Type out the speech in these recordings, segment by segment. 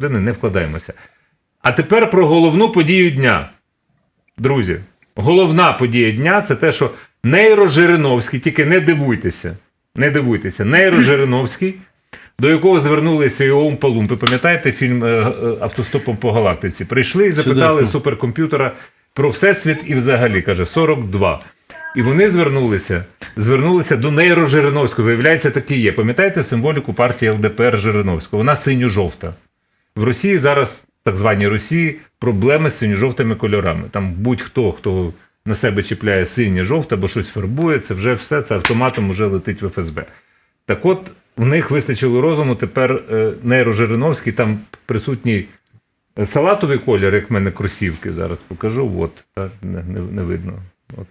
години не вкладаємося. А тепер про головну подію дня. Друзі, головна подія дня це те, що Нейро Жириновський, тільки не дивуйтеся, не дивуйтеся, Нейро Жириновський, до якого звернулися і Оумпа-Лумпи. Пам'ятаєте фільм е, е, Автостопом по галактиці? Прийшли і запитали Чудесно. суперкомп'ютера про всесвіт і взагалі каже 42. І вони звернулися, звернулися до Нейро Жириновського. Виявляється, такий є. Пам'ятаєте символіку партії ЛДПР Жириновського? Вона синьо-жовта. В Росії зараз, так званій Росії, проблеми з синьо-жовтими кольорами. Там будь-хто, хто на себе чіпляє синє жовте або щось фарбує, це вже все це автоматом вже летить в ФСБ. Так от, у них вистачило розуму. Тепер е, Нейро Жириновський, там присутній е, салатовий колір, як в мене кросівки, зараз покажу. От, так, не, не, не видно. От.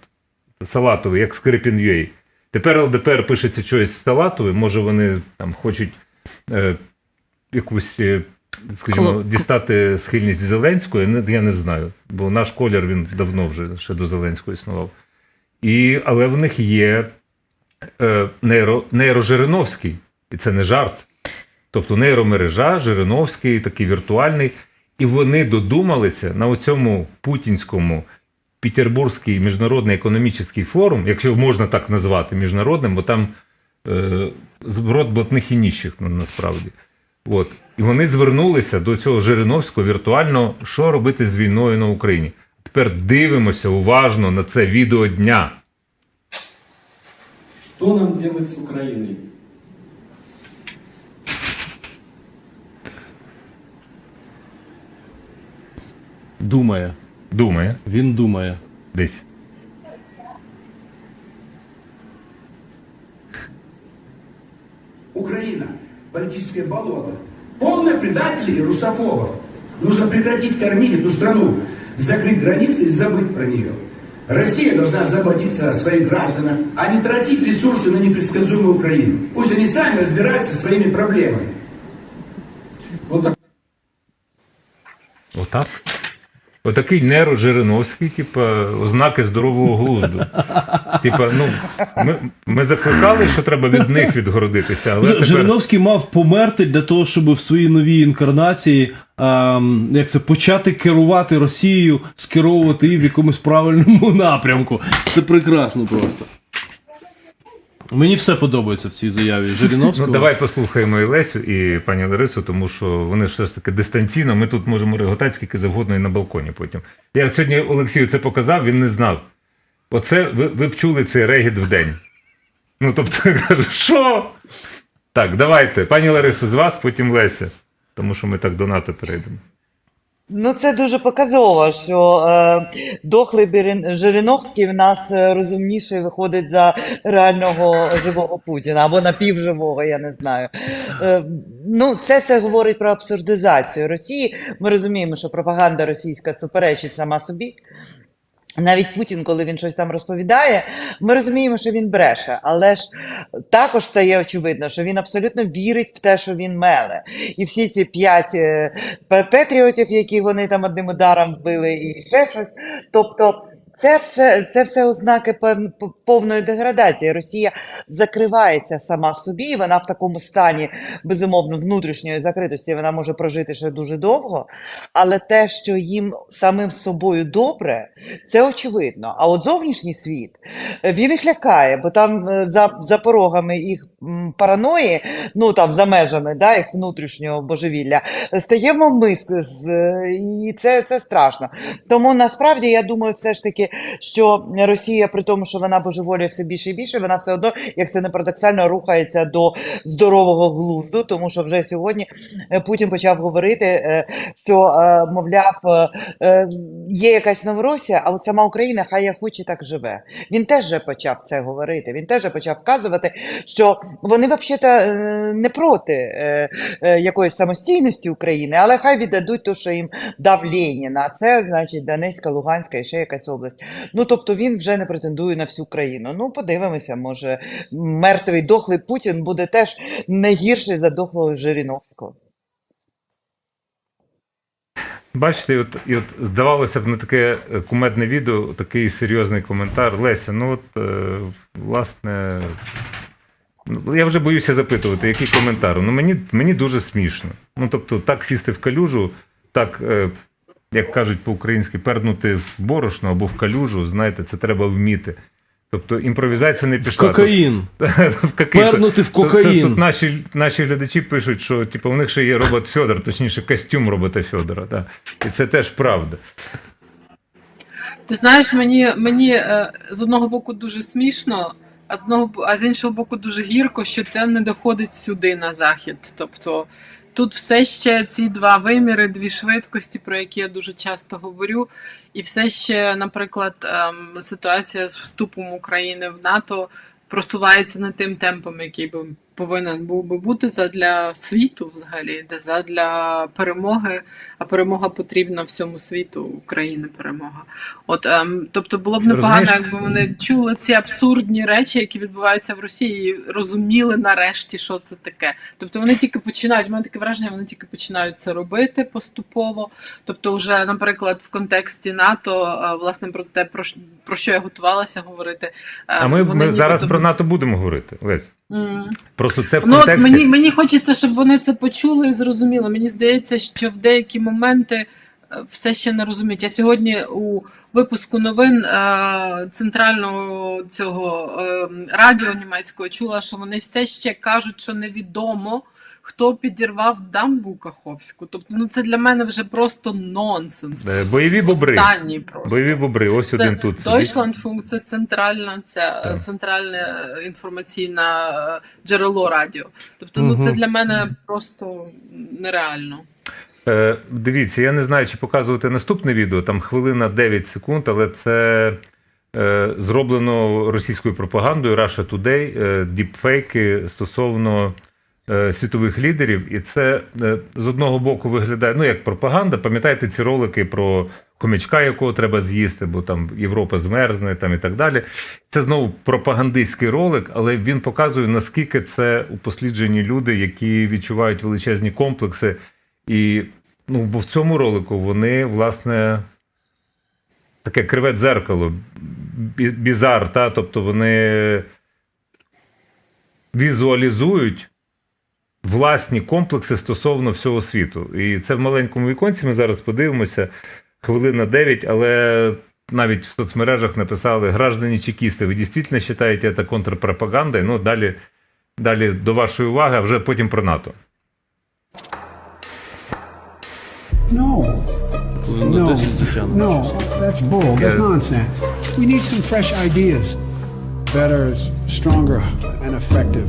Салатовий, як Скрипін Юей. Тепер ЛДПР пишеться щось салатове, може вони там хочуть е, якусь, е, скажімо, дістати схильність Зеленської, я не знаю, бо наш колір він давно вже ще до Зеленського існував. І, але в них є е, нейро, нейрожириновський, і це не жарт. Тобто нейромережа, Жириновський, такий віртуальний. І вони додумалися на оцьому путінському Петербурзький міжнародний економічний форум, якщо можна так назвати міжнародним, бо там е, зброд блатних і ніщих на- насправді. От. І вони звернулися до цього Жириновського віртуально, що робити з війною на Україні. Тепер дивимося уважно на це відео дня. Что нам делать с Украиной? Думає. Думає Він думає. десь. Политическое болото. Полное предателей и русофобов. Нужно прекратить кормить эту страну, закрыть границы и забыть про нее. Россия должна заботиться о своих гражданах, а не тратить ресурсы на непредсказуемую Украину. Пусть они сами разбираются со своими проблемами. Вот так. Отак. Отакий Неро Жириновський, типа, ознаки здорового глузду. Типа, ну, ми, ми закликали, що треба від них відгородитися, але тепер... Жириновський мав померти для того, щоб в своїй новій інкарнації ем, як це, почати керувати Росією, скеровувати її в якомусь правильному напрямку. Це прекрасно просто. Мені все подобається в цій заяві Жириновського. Ну, давай послухаємо і Лесю, і пані Ларису, тому що вони все ж таки дистанційно. Ми тут можемо реготати скільки завгодно і на балконі потім. Я сьогодні Олексію це показав, він не знав. Оце ви, ви б чули цей регіт в день. Ну, тобто, каже, що? Так, давайте, пані Ларису, з вас, потім Леся. Тому що ми так до НАТО перейдемо. Ну, це дуже показово, що е, дохлий Жириновський в нас е, розумніший виходить за реального живого Путіна або напівживого, я не знаю. Е, ну, це все говорить про абсурдизацію Росії. Ми розуміємо, що пропаганда російська суперечить сама собі. Навіть Путін, коли він щось там розповідає, ми розуміємо, що він бреше, але ж також стає очевидно, що він абсолютно вірить в те, що він меле. І всі ці п'ять е, патріотів, які вони там одним ударом вбили, і ще щось. Тобто, це все, це все ознаки повної деградації. Росія закривається сама в собі, і вона в такому стані безумовно внутрішньої закритості вона може прожити ще дуже довго. Але те, що їм самим собою добре, це очевидно. А от зовнішній світ е, він їх лякає, бо там е, за, за порогами їх параної, ну там за межами да, їх внутрішнього божевілля, е, стає мис, і це, це страшно. Тому насправді я думаю, все ж таки, що Росія, при тому, що вона божеволює все більше і більше, вона все одно, як це не парадоксально, рухається до здорового глузду, тому що вже сьогодні е, Путін почав говорити, е, що, е, мовляв, є якась Новоросія, а от сама Україна, хай як хоче, так живе. Він теж же почав це говорити. Він теж почав вказувати, що вони взагалі не проти якоїсь самостійності України, але хай віддадуть те, що їм дав Ленін. А це значить Донецька, Луганська і ще якась область. Ну тобто він вже не претендує на всю країну. Ну подивимося, може мертвий дохлий Путін буде теж не гірший за дохлого Жириновського. Бачите, от, і от здавалося б, на таке е, кумедне відео, такий серйозний коментар. Леся, ну от, е, власне, Ну, Я вже боюся запитувати, який коментар. Ну мені, мені дуже смішно. Ну тобто, так сісти в калюжу, так, е, як кажуть по-українськи, пернути в борошно або в калюжу, знаєте, це треба вміти. Тобто імпровізація не В пішла. кокаїн. в кокаїн. Пернути в Тут- тут- Тут, наші, наші глядачі пишуть, що типу, у них ще є робот Федор, точніше, костюм робота Федора. Да. І це теж правда. Ти знаєш, мені, мені е, з одного боку дуже смішно, а з одного а з іншого боку дуже гірко, що це не доходить сюди на захід. Тобто тут все ще ці два виміри, дві швидкості, про які я дуже часто говорю, і все ще, наприклад, ем, ситуація з вступом України в НАТО просувається не тим темпом, який би повинен був би бути задля світу, взагалі, задля перемоги. А перемога потрібна всьому світу, України перемога. От ем, тобто було б непогано, Розумієш? якби вони чули ці абсурдні речі, які відбуваються в Росії, і розуміли нарешті, що це таке. Тобто вони тільки починають. У мене таке враження, вони тільки починають це робити поступово. Тобто, вже, наприклад, в контексті НАТО, е, власне, про те, про, що- я готувалася говорити. ем, А ми, вони ми зараз нібито- про НАТО будемо говорити. Лесь. Просто це в Ну, мені, мені хочеться, щоб вони це почули і зрозуміли. Мені здається, що в деякі моменти е, все ще не розуміють. Я сьогодні у випуску новин е, центрального цього е, радіо німецького чула, що вони все ще кажуть, що невідомо. Хто підірвав дамбу Каховську? Тобто, ну це для мене вже просто нонсенс. Е, бойові бобри. Останній просто. Бойові бобри, ось один Це тут. Deutschlandfunk – це центральна, це центральне інформаційне е, джерело радіо. Тобто, ну це для мене просто нереально. Е, дивіться, я не знаю, чи показувати наступне відео, там хвилина 9 секунд, але це е, зроблено російською пропагандою Russia Today, діпфейки стосовно світових лідерів. І це е, з одного боку виглядає ну, як пропаганда. Пам'ятаєте ці ролики про хомячка, якого треба з'їсти, бо там Європа змерзне там і так далі. Це знову пропагандистський ролик, але він показує, наскільки це упосліджені люди, які відчувають величезні комплекси. І ну, бо в цьому ролику вони, власне, таке криве дзеркало, бізар, та? тобто вони візуалізують власні комплекси стосовно всього світу. І це в маленькому віконці ми зараз подивимося. Хвилина 9, але навіть в соцмережах написали граждані чекісти, ви дійсно вважаєте це контрпропагандою? Ну, далі, далі до вашої уваги, а вже потім про НАТО. No, Хвилин no, 10 звичайно. no, that's bull. That's nonsense. We need some fresh ideas. Better, stronger, and effective.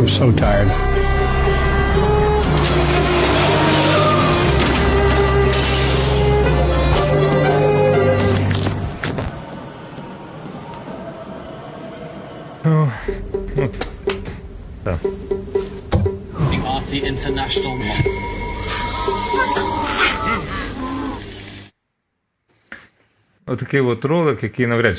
I'm so tired. The Arty International. Отакий от ролик, який навряд